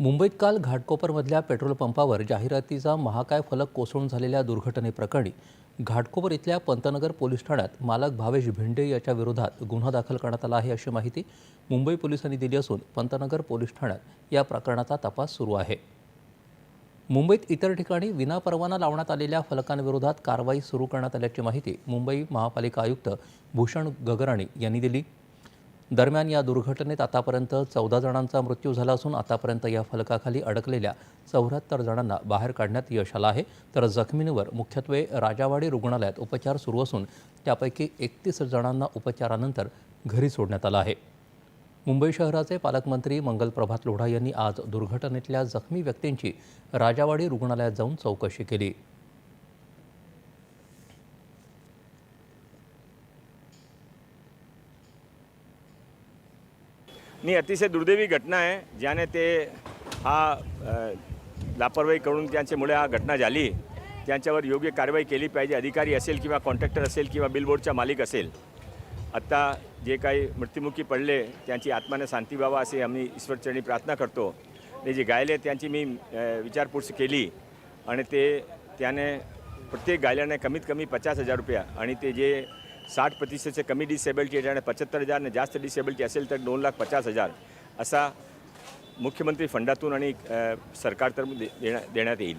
मुंबईत काल घाटकोपरमधल्या पेट्रोल पंपावर जाहिरातीचा महाकाय फलक कोसळून झालेल्या दुर्घटनेप्रकरणी घाटकोपर इथल्या पंतनगर पोलीस ठाण्यात मालक भावेश भिंडे याच्या विरोधात गुन्हा दाखल करण्यात आला आहे अशी माहिती मुंबई पोलिसांनी दिली असून पंतनगर पोलीस ठाण्यात या प्रकरणाचा तपास सुरू आहे. मुंबईत इतर ठिकाणी विनापरवाना लावण्यात आलेल्या फलकांविरोधात कारवाई सुरू करण्यात आल्याची माहिती मुंबई महापालिका आयुक्त भूषण गगराणी यांनी दिली. दरम्यान या दुर्घटनेत आतापर्यंत चौदा जणांचा मृत्यू झाला असून आतापर्यंत या फलकाखाली अडकलेल्या चौऱ्याहत्तर जणांना बाहेर काढण्यात यश आलं आहे. तर जखमींवर मुख्यत्वे राजावाडी रुग्णालयात उपचार सुरू असून त्यापैकी एकतीस जणांना उपचारानंतर घरी सोडण्यात आलं आहे. मुंबई शहराचे पालकमंत्री मंगल प्रभात लोढा यांनी आज दुर्घटनेतल्या जखमी व्यक्तींची राजावाडी रुग्णालयात जाऊन चौकशी केली. नी अतिशय दुर्दैवी घटना आहे ज्याने ते हा लापरवाही करून त्यांच्यामुळे हा घटना झाली. त्यांच्यावर योग्य कारवाई केली पाहिजे अधिकारी असेल किंवा कॉन्ट्रॅक्टर असेल किंवा बिलबोर्डचा मालिक असेल. आत्ता जे काही मृत्युमुखी पडले त्यांची आत्माने शांती व्हावा असे आम्ही ईश्वरचरणी प्रार्थना करतो. आणि जे गायले त्यांची मी विचारपूस केली. आणि ते त्याने प्रत्येक गायल्याने कमीत कमी पचास हजार रुपया आणि ते जे साठ प्रतिशतचे कमी डिसेबिलिटी आहे आणि पचहत्तर हजार आणि जास्त डिसेबिलिटी असेल तर दोन लाख पचास हजार असा मुख्यमंत्री फंडातून आणि अ, सरकारतर्फे दे देण्या- देण्यात येईल.